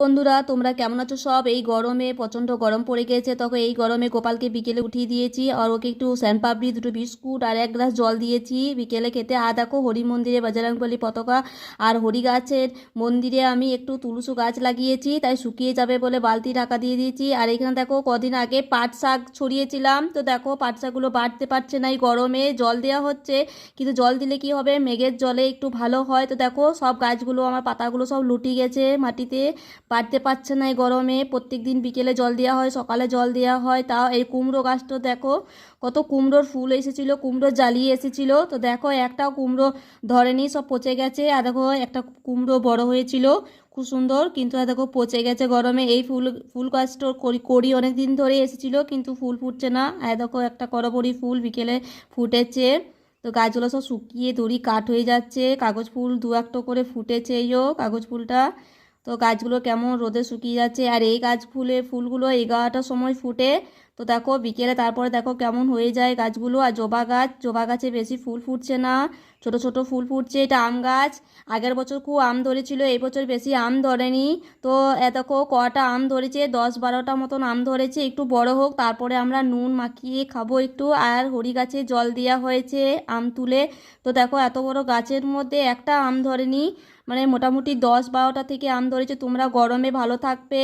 বন্ধুরা, তোমরা কেমন আছো? সব এই গরমে প্রচণ্ড গরম পড়ে গেছে। তখন এই গরমে গোপালকে বিকেলে উঠিয়ে দিয়েছি আর ওকে একটু স্যানপাপড়ি দুটো বিস্কুট আর এক গ্লাস জল দিয়েছি। বিকেলে খেতে আর দেখো হরি মন্দিরে, বাজারাংবলী পতাকা আর হরি গাছের মন্দিরে আমি একটু তুলসু গাছ লাগিয়েছি, তাই শুকিয়ে যাবে বলে বালতি ঢাকা দিয়ে দিয়েছি। আর এখানে দেখো, কদিন আগে পাট শাক ছড়িয়েছিলাম। তো দেখো, পাট শাকগুলো বাড়তে পারছে না এই গরমে, জল দেওয়া হচ্ছে। কিন্তু জল দিলে কি হবে? মেঘের জলে একটু ভালো হয়। তো দেখো, সব গাছগুলো, আমার পাতাগুলো সব লুটি গেছে মাটিতে। পারতে পারছে না এই গরমে। প্রত্যেক দিন বিকেলে জল দেওয়া হয়, সকালে জল দেওয়া হয়। তাও এই কুমড়ো গাছটা দেখো, কত কুমড়োর ফুল এসেছিল, কুমড়ো জ্বালিয়ে এসেছিল। তো দেখো, একটাও কুমড়ো ধরেনি, সব পচে গেছে। আর দেখো, একটা কুমড়ো বড় হয়েছিল, খুব সুন্দর। কিন্তু দেখো, পচে গেছে গরমে। এই ফুল ফুল গাছটা করি করি অনেক দিন ধরে এসেছিল, কিন্তু ফুল ফুটছে না। আর দেখো, একটা করবড়ি ফুল বিকেলে ফুটেছে। তো গাছগুলো সব শুকিয়ে দড়ি কাঠ হয়ে যাচ্ছে। কাগজ ফুল দু একটা করে ফুটেছে এইও কাগজ ফুলটা। তো গাছগুলো কেমন রোদে শুকিয়ে যাচ্ছে আর এই গাছ ফুলে ফুলগুলো এগারোটার সময় ফুটে তো দেখো বিকেলে তারপরে দেখো কেমন হয়ে যায় গাছগুলো। আর জবা গাছ, জবা গাছে বেশি ফুল ফুটছে না। ছোট ছোট ফুল ফুটছে, এটা আম গাছ। আগের বছর খুব আম ধরেছিল, এই বছর বেশি আম ধরেনি। তো দেখো কটা আম ধরেছে, দশ বারোটা মতন আম ধরেছে। একটু বড় হোক, তারপরে আমরা নুন মাখিয়ে খাব একটু। আর হরি গাছে জল দেওয়া হয়েছে আম তুলে। তো দেখো এত বড় গাছের মধ্যে একটা আম ধরেনি। মানে মোটামুটি দশ বারোটা থেকে আম ধরেছে, তোমরা গরমে ভালো থাকবে।